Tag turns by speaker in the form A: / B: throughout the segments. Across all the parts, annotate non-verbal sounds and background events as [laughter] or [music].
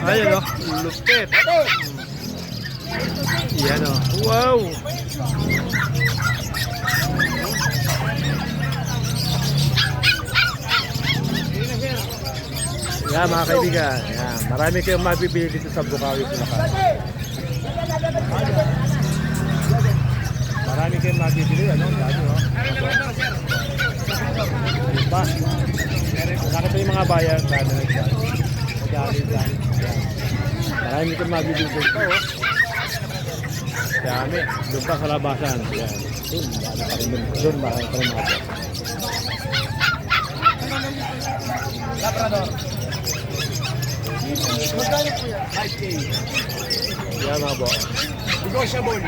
A: Ayun o, lupit. Yan o. Wow! Yan mga kaibigan. Yan. Marami kayong mabibili dito sa Bukawi, Bulacan. Marami kayong mabibili. Ano? Dami o. Ba? Nakita yung mga bayan. Dyan. Madami dyan. Yan. Marami kayong mabibili dito o. Dami. Doon pa sa labasan. Yan. Doon. Marami pa rin doon. Doon marami pa rin mga.
B: Labrador. Magkano po yan? 5K.
A: Yan mga boss.
B: Negotiable.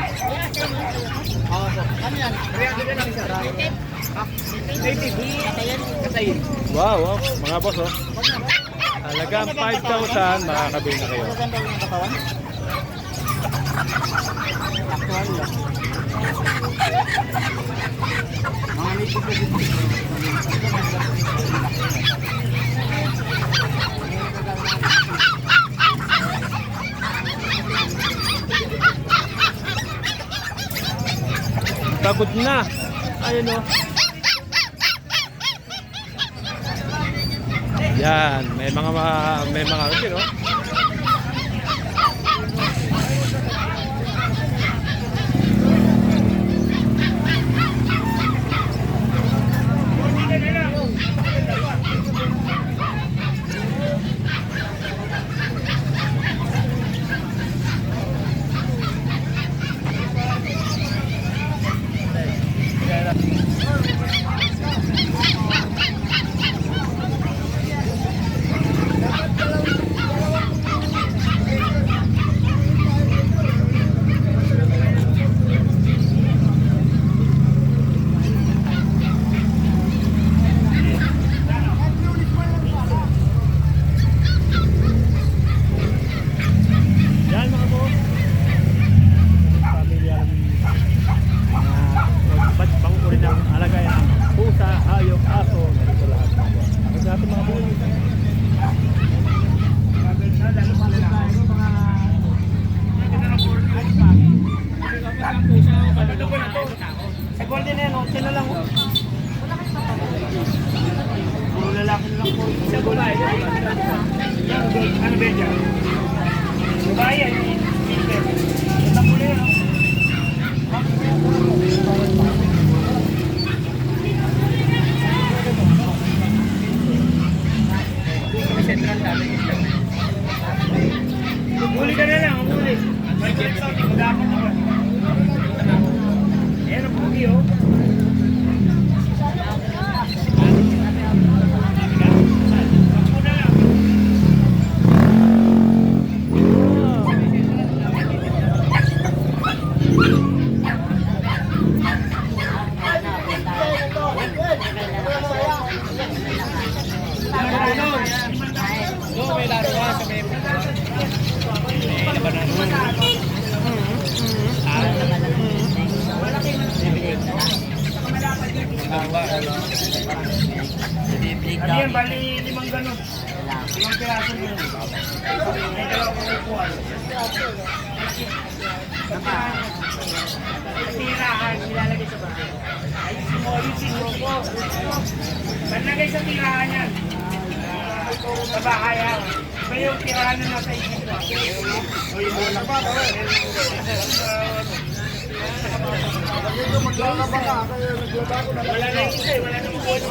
B: Oo po. Ano yan? 300 na lang isa. Ah. Katayin.
A: Wow, wow. Mga boss oh. Halagang 5,000 makakabili na kayo.
B: Maganda yung katawan? Actual lang. Mga native na dito.
A: Pagod na. Ayun oh. Yan, may mga ma- may mga ano din oh. Yan mga boss. Pamilya ng mga ba't bang uri ng alagay ng pusa, hayop, aso, ganito lahat mga boss. Ang natin mga boss.
B: Sa golden yan, okay na lang. Puro lalaki na lang po. Sa gulay. Yan, ano ba yan? Babae Ano yan, bali limang ganun. Limang piraso yun. May dalawa kong kukuha. Tirahan, nilalagay sa bahay. Ayusin mo, ayusin mo po. Panlagay sa tirahan yan. Sa bahay yan. Iba yung tirahan na nasa isip mo. O yung muna pa, Wala na yung isa eh, wala na yung phone.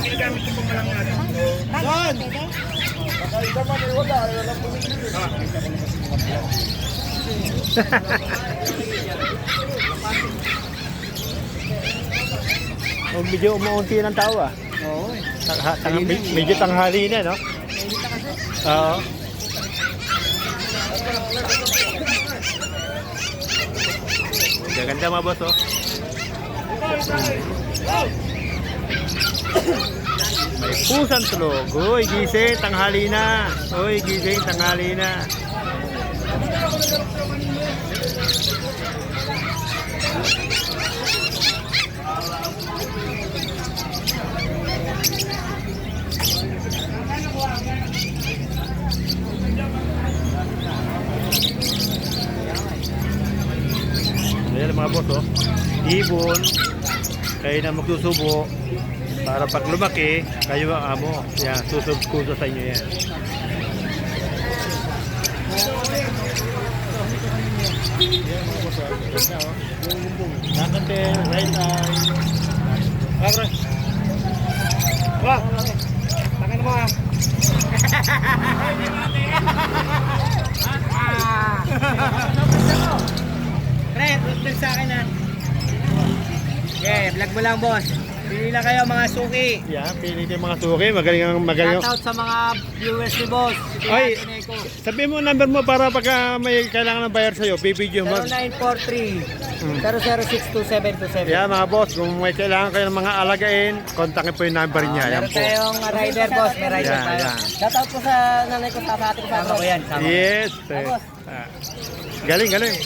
B: Ginagamit ko pa lang natin.
C: Saan?
A: Oh, medyo umuunti ng tao ah.
B: Oo eh.
A: Tangha, tang, medyo tanghali na, no? Oo. Gaganda mga boss, oh. May pusang tulog. Uy, gising, tanghali na. Uy, gising, tanghali na. Kayo na magsusubo. Para pag lumaki, kayo ang amo. Yan, susubkuso sa inyo yan. Nakante, right eye. Agre. Wah. Tangan mo ah. [laughs] [laughs]
C: Pre, fruit sa akin na. Okay, vlog mo lang boss. Pili na kayo mga suki.
A: Yan, pili yung mga suki. Magaling ang magaling.
C: Shout out sa mga viewers ni boss. Si Tineco.
A: Sabihin mo number mo para pagka may kailangan ng bayar sa'yo, bibidyo mo.
C: 0943
A: Mm.
C: 00622727.
A: Yan mga boss, kung may kailangan kayo ng mga alagain, kontakin po yung number niya. Yan
C: Meron
A: po.
C: tayong rider boss, may rider
A: Yan,
C: tayo.
A: yan.
C: Shout out po sa nanay ko sa ate ko sa ko yan. Sama.
A: Yes. eh.
C: boss.
A: Ah. Galing, galing.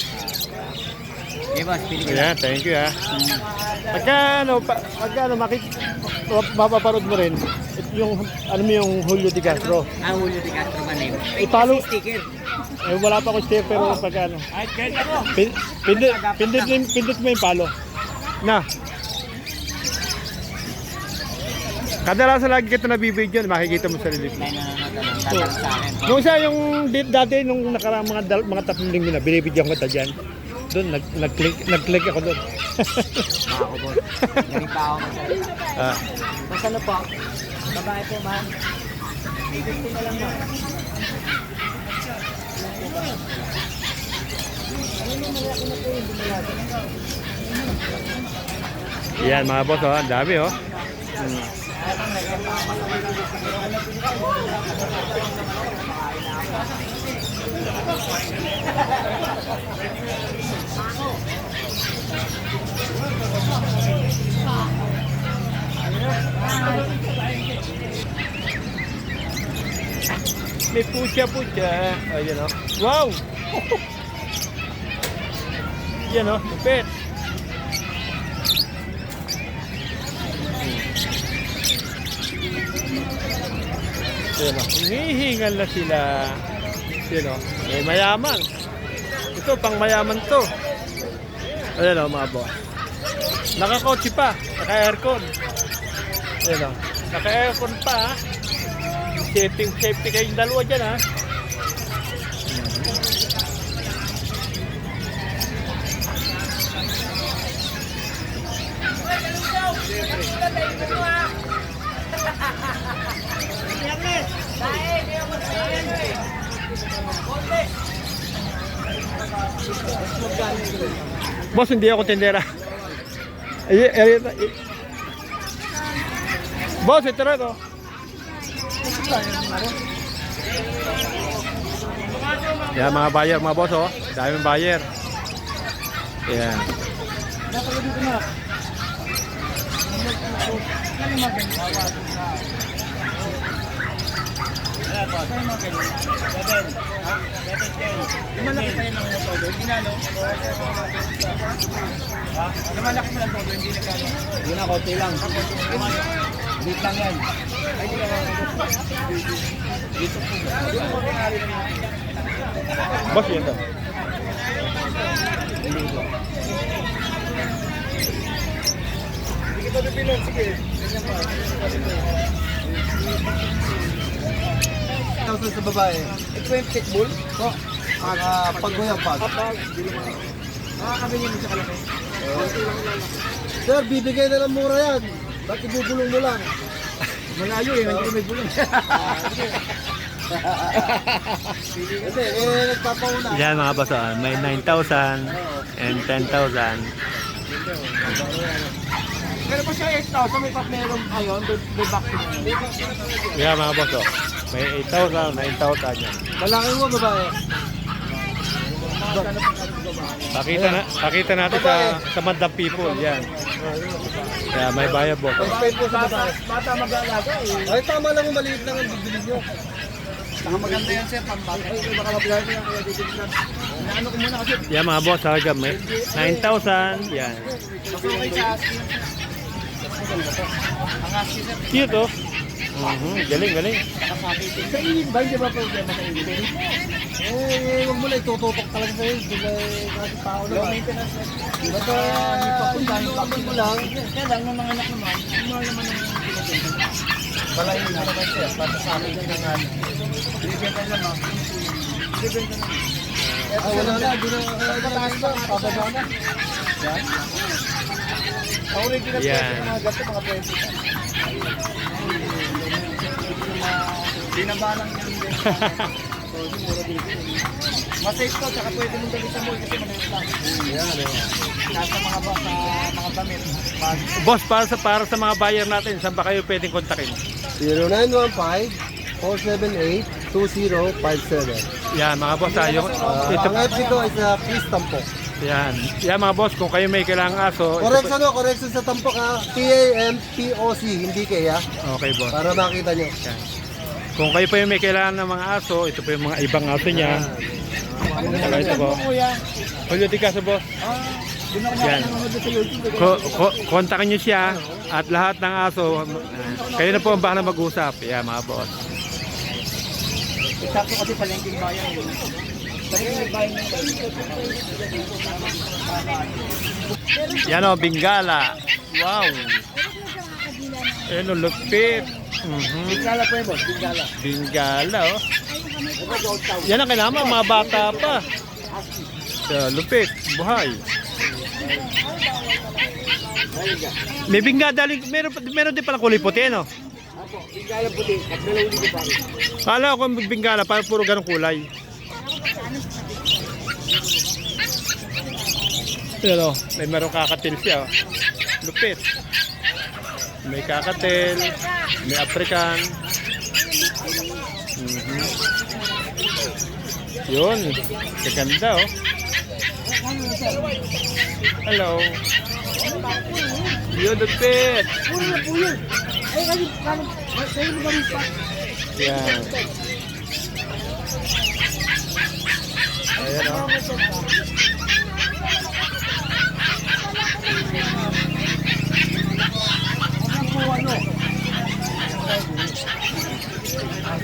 C: Okay boss, pili ka.
A: Yan, thank you ah. Pagka ano, pa, pagka ano, makik, mapaparod mo rin, yung, ano mo yung Julio de Castro.
C: Ang Julio de Castro ba name? Ay,
A: Ipalo-
C: kasi sticker.
A: Eh, wala pa ako sticker pero pagka ano.
C: Ay, kahit ako.
A: Pin, pindot, pindot, mo yung- pindot mo yung palo. Na. Kadalasan lagi kita nabibidyo, makikita mo sa relief.
C: Akin.
A: Nung isa yung di- dati nung nakarang mga dal, mga tatlong linggo na binibidyo ko ta diyan. Doon nag nag-click nag-click ako doon.
C: Ako boss. Galing pa ako magsalita.
A: ah,
C: Basta ano po? Babae po, ma'am. 50 na lang, ma'am.
A: yan mga boss oh, dami oh. Hmm. May pucha-pucha. Ayan oh. Wow! Yan oh, lupit. Yan o. Hinihingal na sila. Yan o. May mayaman. Ito, pang mayaman to. Ayan o, mga boss. Nakakotse pa. Naka-aircon. Ayan o. Naka-aircon pa ha. Safety, safety kayong dalawa dyan ha. Boss, hindi ako ay. Boss, ito rin oh. Yan mga buyer, mga boss oh. Daming buyer. Yan.
C: Lumalaki pa yun ang todo, hindi na, no? Ha? Lumalaki pa lang todo, hindi na kano. Hindi na, konti lang. Bit lang yan.
A: Boss, yan to.
C: Sige pa pipilan, sige. Ganyan pa. Thousand sa babae. Ito yung pitbull? Po. Ah, paggoyang pag. Pag. Nakakabili mo sa kalaki. Sir, bibigay na lang mura yan. Ba't ibubulong mo lang? Malayo eh, hindi may bulong. Kasi, eh, nagpapauna.
A: Yan mga boss oh. May 9,000 and 10,000.
C: Pero pa siya 8,000, may papelong ayon, may vaccine.
A: Yan mga boss oh. May 8,000, 9,000 yan.
C: Malaki mo, babae.
A: Pakita na, pakita natin sa sa Madam People, yan. Kaya may bayad
C: po sa bata, bata mag-aalaga eh. Ay, tama lang yung maliit lang ang bibili nyo. Saka maganda yan sir, pambata. Ay, baka mabilang yan, kaya lang. Ano ko muna kasi,
A: Yan mga boss, halaga may 9,000, yan.
C: okay sa asking. Ang asking sir.
A: Cute oh. Mhm, galing, galing.
C: Sa init ba? Hindi ba problema sa init? Eh, huwag mo lang itututok talaga sa init. Hindi kasi tao na. Low maintenance. Basta, itututok mo lang. Kaya lang, ng mga anak naman, mahal naman ang pinaganda. Balayin mo naman siya. Para sa akin yung mga ano. Bibenta lang ah. Bibenta lang. Ah, wala na. Di na, mataas na. Pababa na. Yan. Ang
A: Yan.
C: price ng mga gato, mga 20. Binabalang yan din. So, di mura dito. Mas safe to, tsaka pwede mong dali sa mall kasi maliit lang.
A: Yan, eh.
C: Nasa mga ba, sa mga damit. Pag
A: Boss, para sa para sa mga buyer natin, saan ba kayo pwedeng kontakin?
D: 0915-478-2057.
A: Yan, mga boss, ah, yung,
D: Uh,
A: ito,
D: ang FB ko is uh, Chris Tampok.
A: yan. Yan, mga boss, kung kayo may kailangang aso, ito
D: Correction
A: po-
D: no, correction sa Tampok ha. T-A-M-P-O-C, hindi kaya.
A: Okay, boss.
D: Para makita nyo.
A: Yan. Kung kayo pa yung may kailangan ng mga aso, ito po yung mga ibang aso niya. Saka ito po. Julio Di Caso, boss. Yan. Ko, ko, kontakin nyo siya at lahat ng aso, kayo na po ang bahala mag-usap. Yan, mga boss.
C: Sakto kasi palengking bayan. ng
A: Yan o, Bingala. Wow. Ayun o, lupit. Mhm.
C: Tingala po yun, boss. Tingala.
A: Bingala, oh. Yan ang kailangan, mga bata pa. So, lupit, buhay. May bingga dali, meron, pa- meron din pala kulay puti, ano?
C: Apo, tingala po din. At dalawin ko pa.
A: Kala ko bingala, parang puro ganong kulay. Yan o, may meron kakatil siya. oh. Lupit. May kakatil, may African. Mhm. Yun, kaganda oh. Hello. Yun, lupit.
C: Puro na po yun. Ano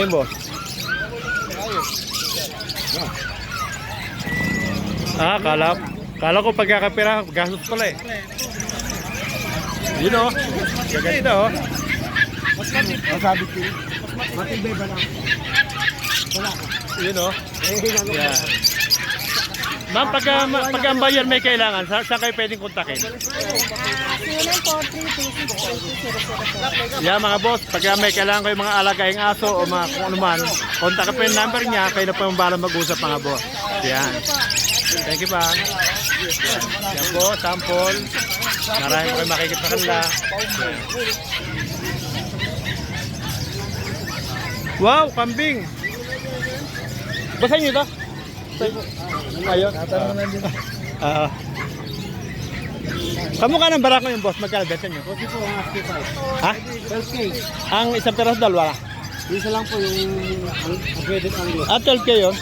A: yun, boss? Ah, kala, kala ko pagkakapira, gastos pala eh. Yun oh. Gaganda oh.
C: Masabi ko. Matibay ba lang? Wala.
A: Yun oh.
C: Eh.
A: Yan. Ma'am, pagka, ma- pagka ang buyer may kailangan, sa, saan kayo pwedeng kontakin? Yan mga boss, pagka may kailangan kayo mga alagaing aso o mga kung ano man, kontak po yung number niya, kayo na bahala mag-usap mga boss. Yan. Thank you pa. Yan, po, sample. Marami po kayo makikita kanila. Wow, kambing! Basahin niyo ito? Ayun.
C: Tatanong lang din.
A: Oo. Kamukha ng barako yung boss, magkano benta nyo?
C: Kasi po, ang asking price.
A: Ha?
C: 12K.
A: Ang isang peraso dalawa?
C: Isa lang po yung ang ang.
A: Ah, 12k yun?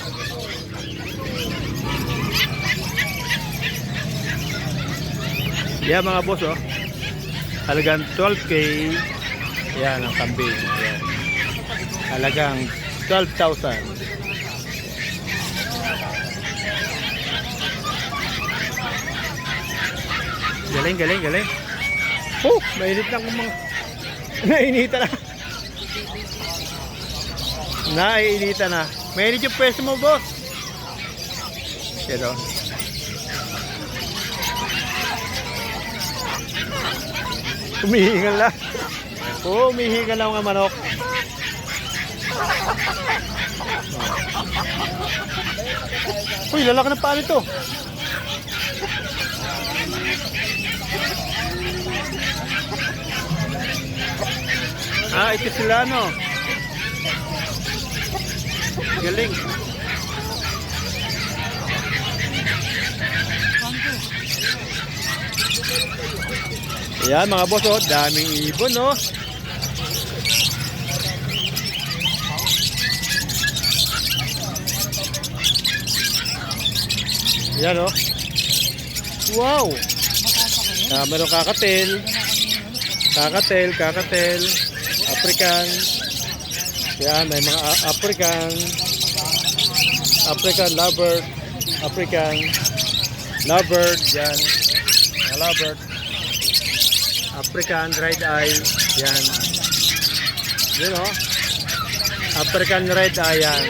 A: Yan mga boss oh. Halagang 12k. Yan ang kambing. Yan. Halagang 12,000. Galing, galing, galing. Oh, mainit lang ang mga... [laughs] Nainita na. Naiinita na. Mainit yung pwesto mo, boss. Pero... Umihingal lang. Oo, umihingal lang ang manok. Uy, lalaki ng paa nito. Ah, ito sila no. Galing. Ayan mga boss, oh, daming ibon, no? Yan oh. Wow! Ah, meron kakatel. Kakatel, kakatel. African. Yan, may mga African. African lovebird. African. Lovebird. Yan. Mga lovebird. African red eye. Yan. Yun oh. African red eye yan.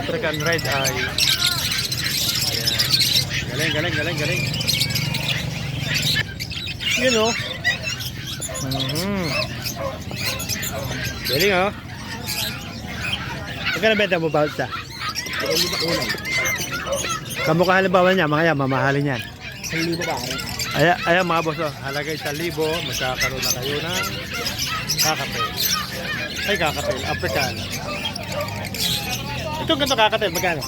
A: African red eye. Yan. Galing, galing, galing, galing. Yun oh. Mhm. Galing oh. Magkano benta mo ba sa? Kamukha halimbawa niya, mga yan, mamahalin yan.
C: Hindi ba ba?
A: Ayan, ayan mga boss, oh, halaga isang libo, magkakaroon na kayo ng kakapel. Ay, kakapel, African. Itong ganito kakapel, magkano?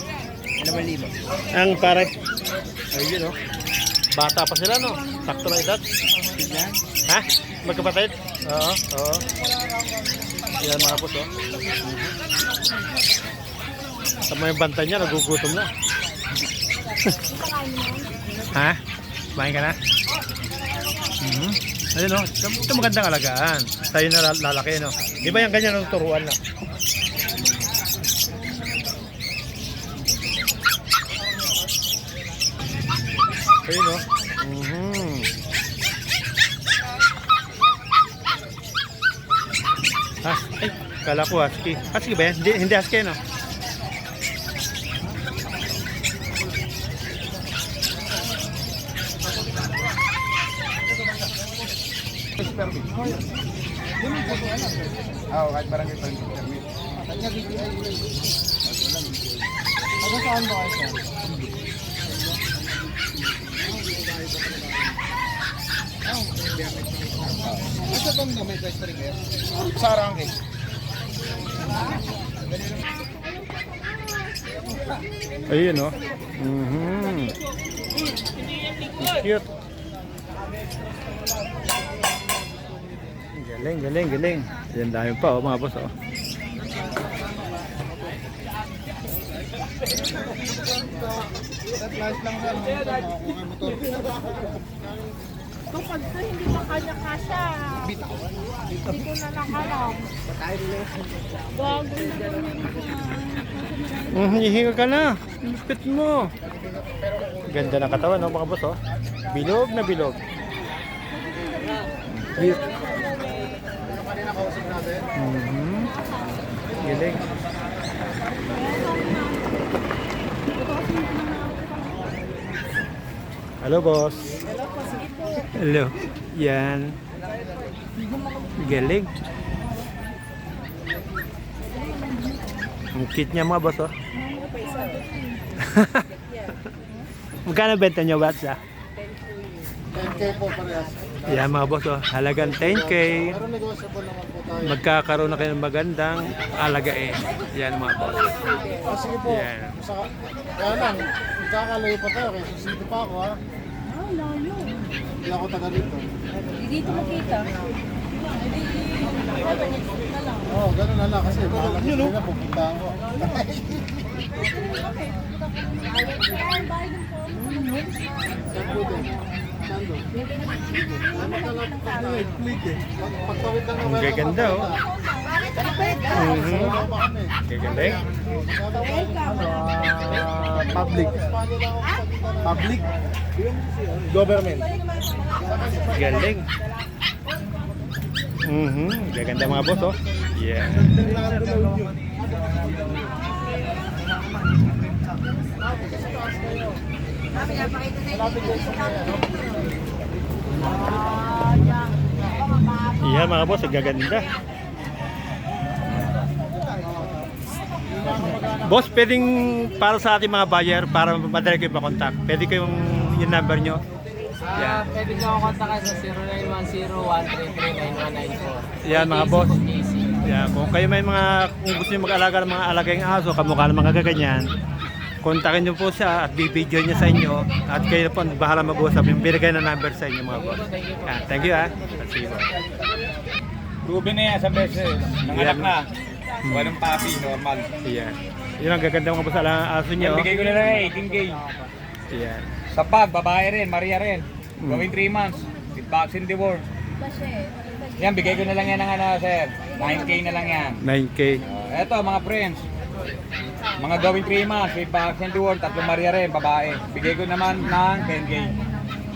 C: Ano ba libo?
A: Ang parang, ay yun oh. Bata pa sila no? Sakto na edad. Ha? Magkapatid? Oo, oo. Yan mga oh. Tama yung banta niya, nagugutom na. [laughs] ha? Kumain ka na? Mhm. Ayun oh, ito, magandang alagaan. Tayo na lal- lalaki no. Di ba yung ganyan ang turuan na? Ayun oh. Mhm. Ah, ay, kala ko husky. Husky ba yan? Hindi, hindi husky, no?
C: Oo, kahit barangay pa rin permit. Kanya BPI yun. Ano saan ba kayo? Asa bang may pwesto rin kayo? Sa Arangke.
A: Ayun, no? Mhm. Cute. Galing, galing, galing. Yan dami pa, oh, mga boss, oh.
C: At last lang makakuha yung motor.
E: Kapag ka hindi na kanya-kasya,
C: Bitawan.
E: hindi ko na nakalam. Bago na naman
A: Mhm, hihinga ka na. Lupit mo. Ganda ng katawan, no, mga boss, oh. Bilog na bilog. Cute. Mhm. Galing. Hello, boss. Hello. Yan. Galing. Ang cute niya mga boss, oh. [laughs] Magkano benta niyo, Bats, ah?
C: 10K po parehas.
A: Yan mga boss, oh. Halagang 10K.
C: Pero negosyable naman po tayo.
A: Magkakaroon na kayo ng magandang alagain. Yan mga boss.
C: Ah, sige po.
A: Yan.
C: Sa, kaya lang, magkakalayo pa tayo. Kaya susito pa ako ha.
E: Ah, layo.
C: Hindi ako taga dito.
E: Dito makita.
C: Oo, oh, ganun na lang. Kasi mahal ako sila. Pupuntahan ko. Saan po din? Saan doon? Ano ka lang pagtawid? Pag- Pagtawid lang
A: Ang gaganda, oh. Mhm.
C: Ano ba kami?
A: Gagaling.
C: Ah, public. Public. Government.
A: Galing. Mhm. Gaganda mga boss, oh. Yeah. Yan mga boss, ang gaganda. Boss, pwedeng para sa ating mga buyer, para madali kayo makontak. Pwede kayong yung number nyo.
F: Ah, pwede nyo ako kontakin sa 0910-133-9194.
A: Yan mga boss. Yeah, kung kayo may mga kung gusto niyo mag-alaga ng mga alagay aso, kamukha ng mga gaganyan, kontakin niyo po siya at bibidyo niya sa inyo at kayo po ang bahala mag-usap yung binigay na number sa inyo mga boss. Yan, thank you ah. Sige po.
G: Ruby na yan sa beses. Nanganak na. Walang papi, normal.
A: Yan. Yun ang gaganda mga boss ala aso niyo.
G: Bigay ko na lang eh, 18K.
A: Yan.
G: Sa pag, babae rin, Maria rin.
A: Mm.
G: Going 3 months. With vaccine deworm. Yan, bigay ko na lang yan ng ano, sir. 9K na lang yan.
A: 9K.
G: Uh, eto, mga friends. Mga going 3 months, with vaccine deworm, tatlong Maria rin, babae. Bigay ko naman ng 10K.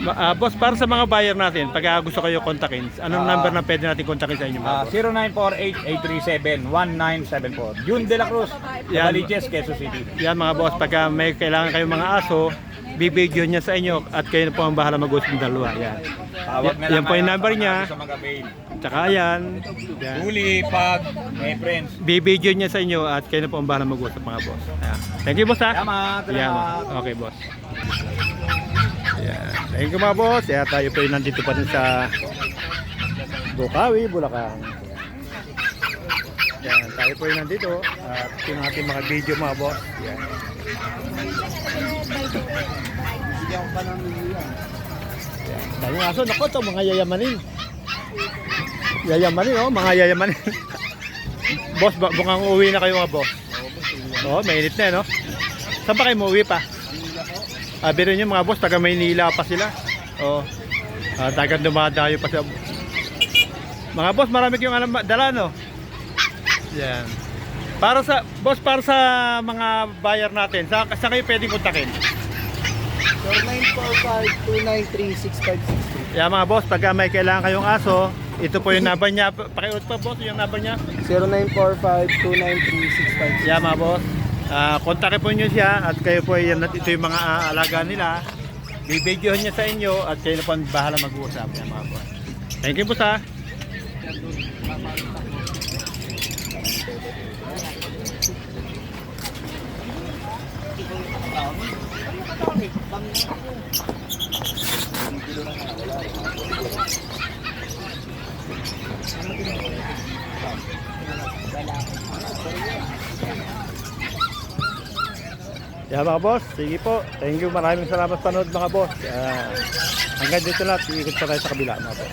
A: Ah, boss, para sa mga buyer natin, pag ah, gusto kayo kontakin, anong
G: Ah.
A: number na pwede natin kontakin sa inyo mga
G: Ah,
A: boss?
G: 0948-837-1974. Jun De La Cruz,
A: Yan.
G: Novaliches, Quezon City.
A: Yan mga boss, pagka may kailangan kayong mga aso, bibidyo niya sa inyo at kayo na po ang bahala mag-usap ng dalawa. Yan.
G: Tawag na
A: Yan po yung number niya. Tsaka yan. yan.
G: Huli, pag, may friends.
A: Bibidyo niya sa inyo at kayo na po ang bahala mag-usap mga boss. Ayan. Thank you boss ha. Yan.
G: salamat.
A: Okay boss. Yan. Thank you mga boss. Kaya tayo po nandito pa rin sa Bukawi, Bulacan. Yan. Tayo po nandito at yung ating mga video mga boss. Yan. Yan. Dahil nga aso, naku to, mga yayamanin. Yayamanin, oh, mga yayamanin. [laughs] boss, bukang uwi na kayo mga boss. Oo, oh, mainit na, eh, no? Saan pa kayo umuwi pa? Ah, biro nyo mga boss, taga Maynila pa sila. Oo. Ah, taga dumadayo pa sa... Mga boss, marami kayong alam, dala, no? Yan. Para sa, boss, para sa mga buyer natin, sa, saan kayo pwedeng kontakin?
D: 0945-293-6563.
A: Yan mga boss, pagka may kailangan kayong aso, ito po yung number niya. Pakiut pa boss, yung number niya.
D: 0945-293-6563.
A: Yeah, mga boss. Ah, kontakin po niyo siya at kayo po yan ito yung mga aalaga nila. Bibidyohan niya sa inyo at kayo na po ang bahala mag-uusap yan mga boss. Thank you po sa. Yeah, mga boss. Sige po. Thank you. Maraming salamat sa panood mga boss. Ah, hanggang dito lang. Iikot pa sa kabila mga boss.